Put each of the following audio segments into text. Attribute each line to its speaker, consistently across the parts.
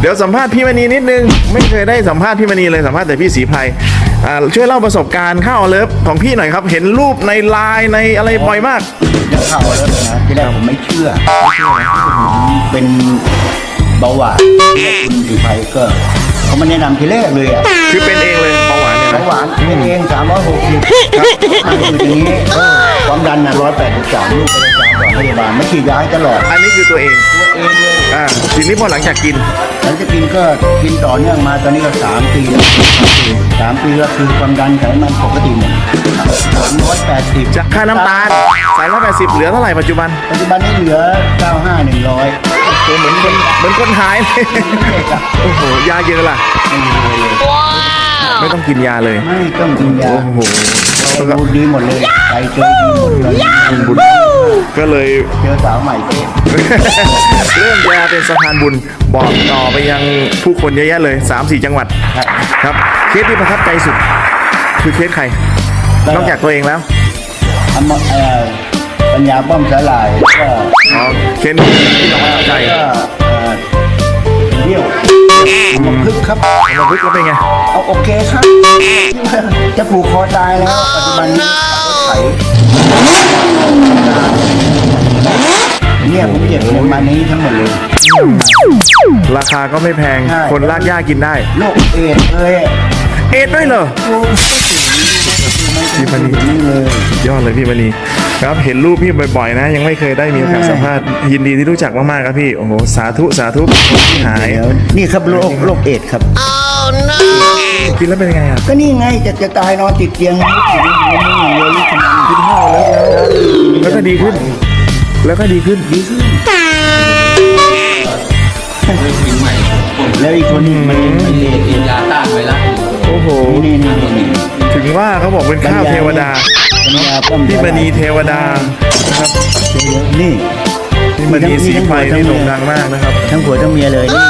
Speaker 1: เดี๋ยวสัมภาษณ์พี่มณีนิดนึง ไม่เคยได้สัมภาษณ์พี่มณีเลยสัมภาษณ์แต่พี่สีไพรอ่าช่วยเล่าประสบการณ์ข้าวเลิฟของพี่หน่อยครับ เห็นรูปในไลน์ในอะไรบ่อยมาก
Speaker 2: เรื่องข่าวแล้วนะที่แรกผมไม่เชื่อผมเป็นเบาหวานที่คุณสีไพก็เขามาแนะนำทีแรกเลยอะ
Speaker 1: คือเป็นเองเลยเบา หวานเนี่ย
Speaker 2: เบา
Speaker 1: นะ
Speaker 2: หวานเป็นเองสามร้อยหกสิบครับอยู่อย่างนี้ความดันน่ะร้อยแปดสิบสามลูกไปรักษาก่อนพยาบาลไม่ฉีดยาให้ตลอด
Speaker 1: อันนี้คือตัวเอง
Speaker 2: ตัวเองเลย
Speaker 1: อ่าทีนี้พอหลังจากกิน
Speaker 2: หลังจากกินก็กินต่อเนื่องมาตอนนี้ก็สามปีแล้วสามปีแล้วคือความดันไขมันปกติหมดสามร้อยแปดสิบ
Speaker 1: จากค่าน้ำตาลสายร้อยแปดสิบเหลือเท่าไหร่ปัจจุบัน
Speaker 2: ปัจจุบันนี้เหลือเก้าห้าหนึ่งร้อย
Speaker 1: ตัวเหมือนคนเหมือนคนหายเลยโอ้โหยาเยอะล่ะไม่ ต้องกินยาเลย
Speaker 2: ไม่ต้องกินยา
Speaker 1: โอ้โห
Speaker 2: เราดูดีหมดเลยใจเจอดีหมดเลย
Speaker 1: บุญก็เลย
Speaker 2: เจอสาวใหม่เจ๊
Speaker 1: เริ่มจะเป็นสะพานบุญบอกต่อไปยังผู้คนเยอะแยะเลย 3-4 จังหวัดครับเคสที่ประทับใจสุด คือเคสใครนอกจากตัวเองแล้ว
Speaker 2: ทำมาเอ่อปัญญาป้อมสาหร่ายแล้วก็
Speaker 1: อ๋อเคสนี้ที่เราประทับใจ
Speaker 2: ก็เอ่อเดี่ยว มาพึกครับ
Speaker 1: มาพึกแล้วเป็นไง
Speaker 2: เอาโอเคครับ จะผูกคอตายแล้ว ปัจจุบันนี้ไถเนี่ยผมเก็บเงินมานี้ทั้งหมดเลย
Speaker 1: ราคาก็ไม่แพง
Speaker 2: ใช่
Speaker 1: คนลากหญ้ากินได้
Speaker 2: โรคเอดส์เอ้ย
Speaker 1: เอ็ดด้วยเหรอพี่มณี
Speaker 2: นี่เลย
Speaker 1: ยอดเลยพี่มณี ครับเห็นรูปพี่บ่อยๆ นะ ยังไม่เคยได้มีโอกาสสัมภาษณ์ยินดีที่รู้จักมากๆครับพี่โอ้โหสาธุสาธุที่หาย
Speaker 2: เดี๋ยวนี่ครับโรคโรคเอดส์ครับ
Speaker 1: กินแล้วเป็นยังไงอะ
Speaker 2: ก็นี่ไงจะจะตายนอนติดเตียงไม่ถึงไม่ถึงอย่างเดียวนี่ขนาด
Speaker 1: กินข้าวแล้วแล้วก็ดีขึ้น แล้วก็ดีขึ้น
Speaker 2: ดีขึ้นแล้วอีกคนนึงมันมันเอดส์
Speaker 3: กินยาต้านไวรัส
Speaker 1: โอ้โห
Speaker 2: นี่นี่นี่
Speaker 1: ถึงว่าเขาบอกเป็นข้าวเทวดา
Speaker 2: ปัญญาป้อม
Speaker 1: พี่มณีเทวดานะครับ
Speaker 2: นี่
Speaker 1: พี่มณีสีไฟนี่โด่งดังมากนะครับ
Speaker 2: ทั้งผัวทั้งเมียเลยนี่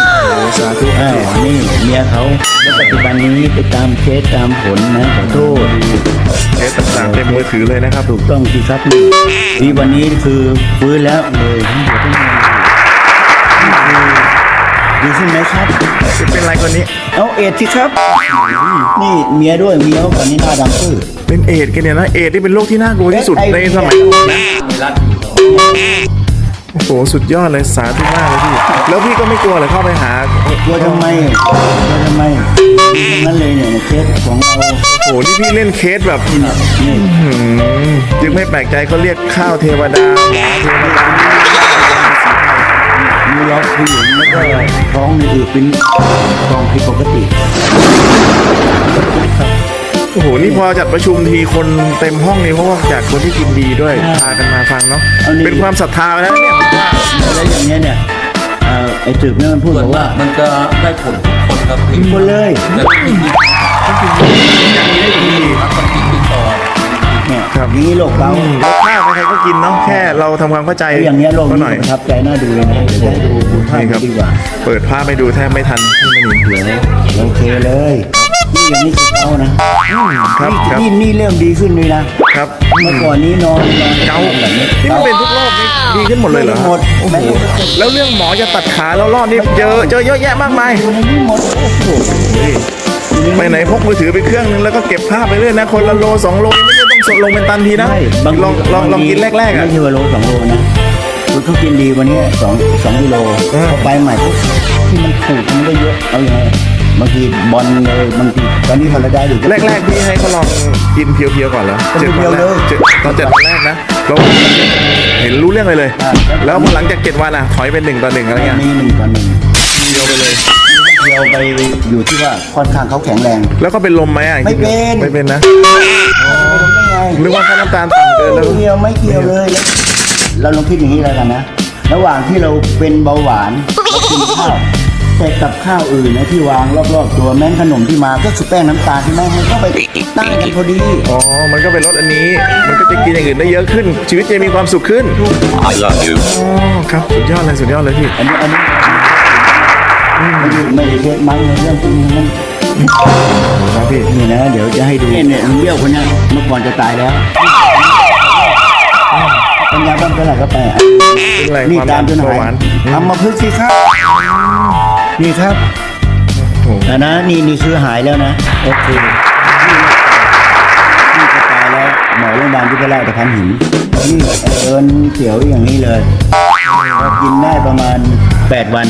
Speaker 1: สาธุ
Speaker 2: อ้าวนี่เมียเขาแล้วปัจจุบันนี้ไปตามเคสตามผลนะขอโทษ
Speaker 1: เคสต่างๆเต็มมือถือเลยนะครับ
Speaker 2: ถูกต้องสิครับนี่นี่วันนี้คือฟื้นแล้วเลยทั้งผัวทั้งเมีย ดีขึ้นไหมครับ
Speaker 1: เป็นไรคนนี้
Speaker 2: เอาเอดสิครับ นี่เมียด้วยเมียเขาก่อนนี้หน้าดำปื้อ
Speaker 1: เป็นเอดส์กันเนี่ยนะ เอดส์ที่เป็นโรคที่น่ากลัวที่สุดในสมัยนะ
Speaker 3: ไวรัส
Speaker 1: โอ้โหสุดยอดเลยสาธุมากเลยพี่ แล้วพี่ก็ไม่กลัวเลยเข้าไปหา
Speaker 2: กลัวทำไมกลัวทำไมนั่นเลยเนี่ยเคสของเรา
Speaker 1: โอ้โหนี่พี่เล่นเคสแบบ
Speaker 2: นี่
Speaker 1: หืมจึงไม่แปลกใจเขาเรียกข้าวเทวดาหมอเทวดา
Speaker 2: มีล็อกผู้หญิงแล้วก็ท้องมีอืดเป็นท้องผิดปกติ
Speaker 1: โอ้โห นี่พอจัดประชุมทีคนเต็มห้องนี่เพราะว่าจากคนที่กินดีด้วยพากันมาฟังเนาะเป็นความศรัทธาไปแล้วเนี่ยผมว่า
Speaker 2: แล้วอย่างเงี้ยเนี่ยเอ่อไอ้ตึกเนี่ยมันพูด
Speaker 3: ส่ว
Speaker 2: บ
Speaker 3: น
Speaker 2: อก
Speaker 3: มา
Speaker 2: ว่าก
Speaker 3: มันจะได้ผลทุกคนครับพี่
Speaker 2: หมดเลย
Speaker 3: แต่ที่มี อย่างนี้ได้ดี ครับคนกินติดต่อ
Speaker 2: เนี่ยอย่างนี้โรคเรา
Speaker 1: รสชาติใครๆก็กินเนาะแค่เราทำความเข้าใจ
Speaker 2: แล้วอย่างเงี้ยโรค
Speaker 1: ก็
Speaker 2: นี้
Speaker 1: หน่อย
Speaker 2: ประทับใจน่าดูเลยนะเดี๋ยวจะให้ดูภาพ
Speaker 1: นี่ครับ
Speaker 2: ดีกว่า
Speaker 1: เปิดภาพไปดูแทบไม่ทันที่มันหนี
Speaker 2: เดี๋ยวโอเคเลยนี่อย่างนี้คือเขานะครับ
Speaker 1: ครับ
Speaker 2: นี่นี่เริ่มดีขึ้นเลยนะครับ เมื่อก่อนนี้นอนนอน
Speaker 1: เกา
Speaker 2: แบบนี้
Speaker 1: ที่มันเป็นทุกโรคนี่ดีขึ้นหมดเลยเหรอ
Speaker 2: หมด
Speaker 1: โอ้โห
Speaker 2: แม้แต่
Speaker 1: แล้วเรื่องหมอจะตัดขาแล้วรอดนี่เจอเจอเยอะแยะมากมาย
Speaker 2: อยู่ในนี้หมดโอ้โห
Speaker 1: นี่ไปไหนพกมือถือไปเครื่องนึงแล้วก็เก็บภาพไปเรื่อยนะคนละโลสองโลไม่ใช่ต้องสด ลงเป็นตันทีนะ
Speaker 2: ใช่บาง
Speaker 1: ลองลองลองกินแรกๆอะ
Speaker 2: ไม่ใช่ว่าโลสองโลนะคุณเขากินดีวันนี้สองสองกิโล
Speaker 1: อ่า
Speaker 2: พอไปใหม่ปุ๊บที่มันถูกมันก็เยอะเอาอย่างไรบางทีบอลเลยบางทีตอนนี้มันระได้หรือ
Speaker 1: แรกๆพี่ให้เขาลองกินเพียวๆก่อนเหรอ
Speaker 2: เพียวๆ
Speaker 1: จ็ดวันแรก
Speaker 2: เลย
Speaker 1: จ็ดตอนเจ็ดวันแรกนะเราเห็นรู้เรื่องเลยเลย
Speaker 2: อ่า
Speaker 1: แล้วพอหลังจากเจ็ดวันอะถอยเป็นหนึ่งต่อหนึ่งอะไรเงี้ย
Speaker 2: มีหนึ่งต่อหนึ่ง
Speaker 1: เดียวไปเลย
Speaker 2: เดียวไปอยู่ที่ว่าค่อนข้างเขาแข็งแรง
Speaker 1: แล้วก็เป็นลมไหมอะ
Speaker 2: ไม่เป็น
Speaker 1: ไม่เป็นนะ
Speaker 2: ได้ไง
Speaker 1: นึกว่าค่าน้ำตาลต่ำเกินแล้ว
Speaker 2: ไม่เกี่ยวไม่เกี่ยวเลยแล้วเราลองคิดอย่างนี้แล้วกันนะ ระหว่างที่เราเป็นเบาหวานเรากินข้าวแต่กับข้าวอื่นนะที่วางรอบๆตัวแม้นขนมที่มาก็คือแป้งน้ำตาลใช่ไหมมันก็ไปตั้งกันพอดี
Speaker 1: อ๋อ มันก็เป็นรสอันนี้ มันก็จะกินอย่างอื่นได้เยอะขึ้น ชีวิตจะมีความสุขขึ้น
Speaker 4: I love you.
Speaker 1: อ๋อครับ สุดยอดเลย สุดยอดเลยพี่
Speaker 2: อันนี้อันนี้ ไม่ได้ไม่ได้เช็ดมั้งเรื่องจริงมัน
Speaker 1: ครับพี่
Speaker 2: นี่นะ เดี๋ยวจะให้ดูเนี่ยเนี่ยมันเบี้ยวคนเนี้ยเมื่อก่อนจะตายแล้วปัญญาบ้านเท่าไหร่ก็ไปอะ
Speaker 1: เป็นไร
Speaker 2: นี่
Speaker 1: ความ
Speaker 2: ตามจน
Speaker 1: เบา
Speaker 2: หาย
Speaker 1: หวาน
Speaker 2: ทำมาพึ่งสิครับนี่ครับ
Speaker 1: โอ้
Speaker 2: นะนะนี่นี่คือหายแล้วนะโอเคนี่จะตายแล้วหมอโรงพยาบาลที่ไปไล่ตะพันหินนี่เอิญเขียวอย่างนี้เลยเรากินได้ประมาณ 8 วัน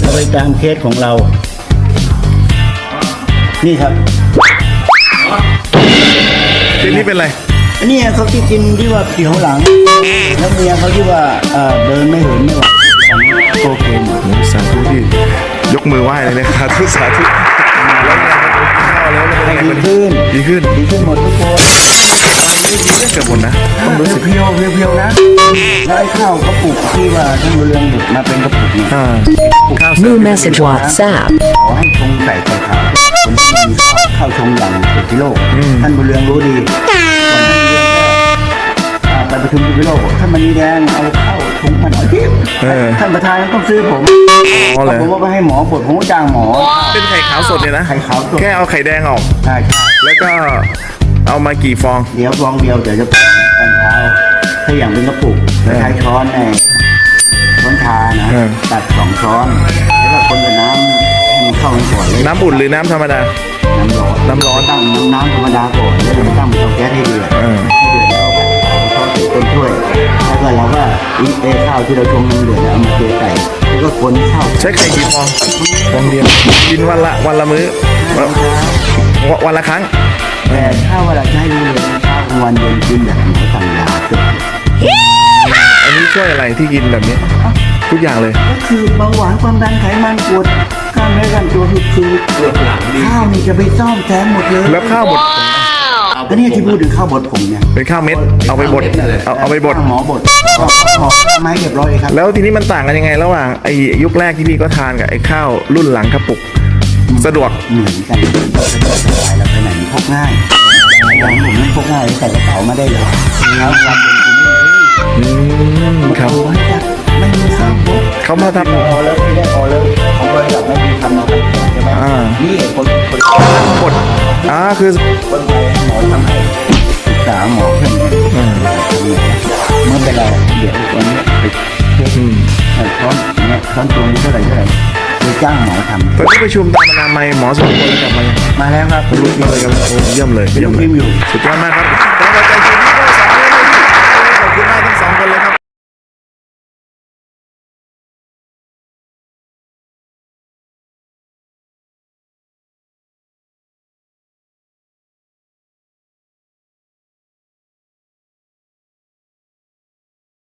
Speaker 2: เราไปตามเคสของเรา นี่ครับ
Speaker 1: ทีนี้เป็นไร
Speaker 2: อันนี้เขาที่กินที่ว่าเขียวหลัง แล้วเมียเขาที่ว่าเอ่อเดินไม่เหินไม่ไหวโอเคหมด
Speaker 1: สาธุพี่ยกมือไหว้เลยนะสาธุสาธุแล้วไงครับข้าวแล้วแล้วเป็น
Speaker 2: ให้
Speaker 1: ไง
Speaker 2: ดี
Speaker 1: วันนี้
Speaker 2: ขึ้น
Speaker 1: ดีขึ้น
Speaker 2: ดีขึ้นหมดทุกคน
Speaker 1: เกือบหมดนะต้องรู้สึก
Speaker 2: เพียวๆเพียวๆนะแล้วไอ้ข้าวกระปุกที่ว่าท่านบุญเรืองบุกมาเป็นกระปุกเนี่ย
Speaker 1: อ่า ข้าวเสริ
Speaker 4: New
Speaker 1: ม
Speaker 4: message WhatsApp.
Speaker 2: ขอให้ชงใส่ไข่ขาวคนที่มีข้าวข้าวชงอย่างสุดที่โลกท่านบุญเรืองรู้ดีก่อนท่านบุญเรืองก็อ่าไปประชุมที่โลกท่านมณีแดงเอาข้าวชงมาหน่อยที่
Speaker 1: เออ
Speaker 2: ท่านประธานต้องซื้อผม
Speaker 1: อ๋อเหรอ
Speaker 2: ผมว่าไปให้หมอบดผมก็จ้างหมอ
Speaker 1: เป็นไข่ขาวสดเนี่ยนะ
Speaker 2: ไข่ขาวสด
Speaker 1: แค่เอาไข่แดงออก
Speaker 2: ใช่ใช่
Speaker 1: แล้วก็ เอามากี่ฟอง
Speaker 2: เดี๋ยวฟองเดียวเดี๋ยวจะตอนเช้าถ้าอย่างเป็นกระปุกจะใช้ช้อนไอ้ช้อนชานะตัดสองช้อนแล้วก็คนกับน้ำให้มันเข้ากันก่อนเลย
Speaker 1: น้ำอุ่นหรือน้ำธรรมดา
Speaker 2: น้ำร้อน
Speaker 1: น้ำร้อน
Speaker 2: ตั้งน้ำธรรมดาก่อนแล้วเราตั้งเตาแก๊สให้เดือดให้เดือดแล้วก็เอาข้าวใส่ต้นถ้วยแล้วก็เราก็อีเอข้าวที่เราชงน้ำเดือดเอามาเทใส่แล้วก็คนข้าว
Speaker 1: ใช้ไข่กี่ฟองฟองเดียวกินวันละวันละมื้อวันละครั้ง
Speaker 2: แต่ถ้าเวลาจะให้ดูเลยข้าวกลางวันเย็นกินแบบหมอสั่งยาจบ
Speaker 1: อันนี้ช่วยอะไรที่กินแบบนี้ทุกอย่างเลย
Speaker 2: ก็คือเบาหวานความดันไขมันปวดกล้ามเนื้อกล้ามตัวคือคือข้าวนี่จะไปซ่อมแซมหมดเลย
Speaker 1: แล้วข้าวบด
Speaker 2: ก็เนี่ยที่พูดถึงข้าวบดผมเนี่ย
Speaker 1: เป็นข้าวเม็ดเอาไปบดเอาเอาไปบด
Speaker 2: ข้วหมอบดหมอไม้เรียบร้อยเลยครับ
Speaker 1: แล้วทีนี้มันต่างกันยังไง ระหว่างไอ้ยุคแรกที่พี่ก็ทานกับไอ้ข้าวรุ่นหลังกระปุก สะดวก
Speaker 2: เหมือนกันสบายแล้วไปไหนพกง่ายอย่างผมนั่นพกง่ายใส่กระเป๋ามาได้เลยแล้ววันเย็นกินได้เลย
Speaker 1: อืมครับ
Speaker 2: โอ้ยจ้ะไม่มีข้าวบด
Speaker 1: เขามาทำ
Speaker 2: พอแล้วไม่ได้พอแล้วของบริษัทไม่มีทำนะครับใช่ไหม
Speaker 1: อ่า
Speaker 2: นี่คนคน
Speaker 1: บดอ่าคือ
Speaker 2: คนไปหมอทำให้ศึกษาหมอเพื่อนกัน
Speaker 1: อืม
Speaker 2: เมื่อเป็นไรเดี๋ยววันนี้ไปเช็ค
Speaker 1: อืม
Speaker 2: เอ่อช้อนเนี่ยช้อนตัวนี้เท่าไหร่เท่าไหร่ไป จ้างหมอท
Speaker 1: ตอนที่ประชุมตามอนามัยหมอสุขคนกลับมาำ
Speaker 2: มาแล้วครับ
Speaker 1: ลุกมาเลยกันโอ้เยี่ยมเลยเยี่ยมเลย
Speaker 2: พิมพ์อยู่
Speaker 1: สุดยอดมากครับ